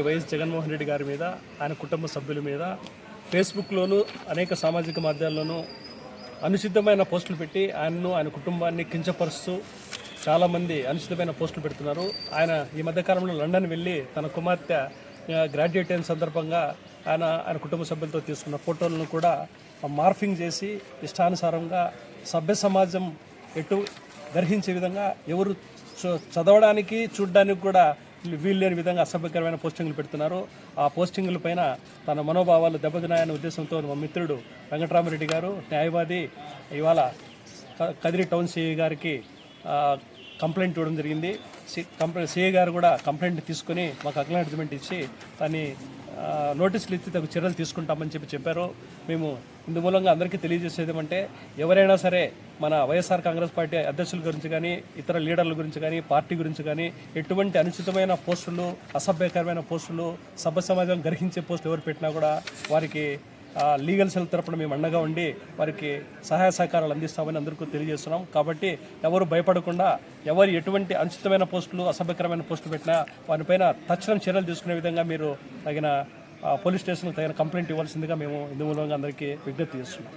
YS Jaganmohan Reddy గారి మీద ఆయన కుటుంబ సభ్యుల మీద ఫేస్బుక్లోను అనేక సామాజిక మాధ్యమాల్లోనూ అనుచితమైన పోస్టులు పెట్టి ఆయన్ను ఆయన కుటుంబాన్ని కించపరుస్తూ చాలామంది అనుచితమైన పోస్టులు పెడుతున్నారు. ఆయన ఈ మధ్యకాలంలో లండన్ వెళ్ళి తన కుమార్తె గ్రాడ్యుయేట్ అయిన సందర్భంగా ఆయన ఆయన కుటుంబ సభ్యులతో తీసుకున్న ఫోటోలను కూడా మార్ఫింగ్ చేసి ఇష్టానుసారంగా సభ్య సమాజం ఎటు గ్రహించే విధంగా ఎవరు చ- చదవడానికి చూడడానికి కూడా వీలు లేని విధంగా అసభ్యకరమైన పోస్టింగ్లు పెడుతున్నారు. ఆ పోస్టింగుల పైన తన మనోభావాలు దెబ్బతినాయనే ఉద్దేశంతో మా మిత్రుడు వెంకటరామరెడ్డి గారు న్యాయవాది ఇవాళ కదిరి టౌన్ సిఐ గారికి కంప్లైంట్ ఇవ్వడం జరిగింది. సి కంప్లైంట్ సిఐ గారు కూడా కంప్లైంట్ తీసుకొని మాకు అక్నాలెడ్జ్మెంట్ ఇచ్చి దాన్ని నోటీసులు ఇచ్చి తగు చర్యలు తీసుకుంటామని చెప్పి చెప్పారు. మేము ఇందు మూలంగా అందరికీ తెలియజేసేది ఏమంటే ఎవరైనా సరే మన వైఎస్ఆర్ కాంగ్రెస్ పార్టీ అధ్యక్షుల గురించి కానీ ఇతర లీడర్ల గురించి కానీ పార్టీ గురించి కానీ ఎటువంటి అనుచితమైన పోస్టులు అసభ్యకరమైన పోస్టులు సభ్య సమాజం గ్రహించే పోస్టులు ఎవరు పెట్టినా కూడా వారికి లీగల్ సెల్ తరపున మేము అండగా ఉండి వారికి సహాయ సహకారాలు అందిస్తామని అందరికీ తెలియజేస్తున్నాం. కాబట్టి ఎవరు భయపడకుండా ఎవరు ఎటువంటి అనుచితమైన పోస్టులు అసభ్యకరమైన పోస్టులు పెట్టినా వారిపైన తక్షణం చర్యలు తీసుకునే విధంగా మీరు తగిన పోలీస్ స్టేషన్కి తగిన కంప్లైంట్ ఇవ్వాల్సిందిగా మేము ఇందు మూలంగా అందరికీ విజ్ఞప్తి చేస్తున్నాం.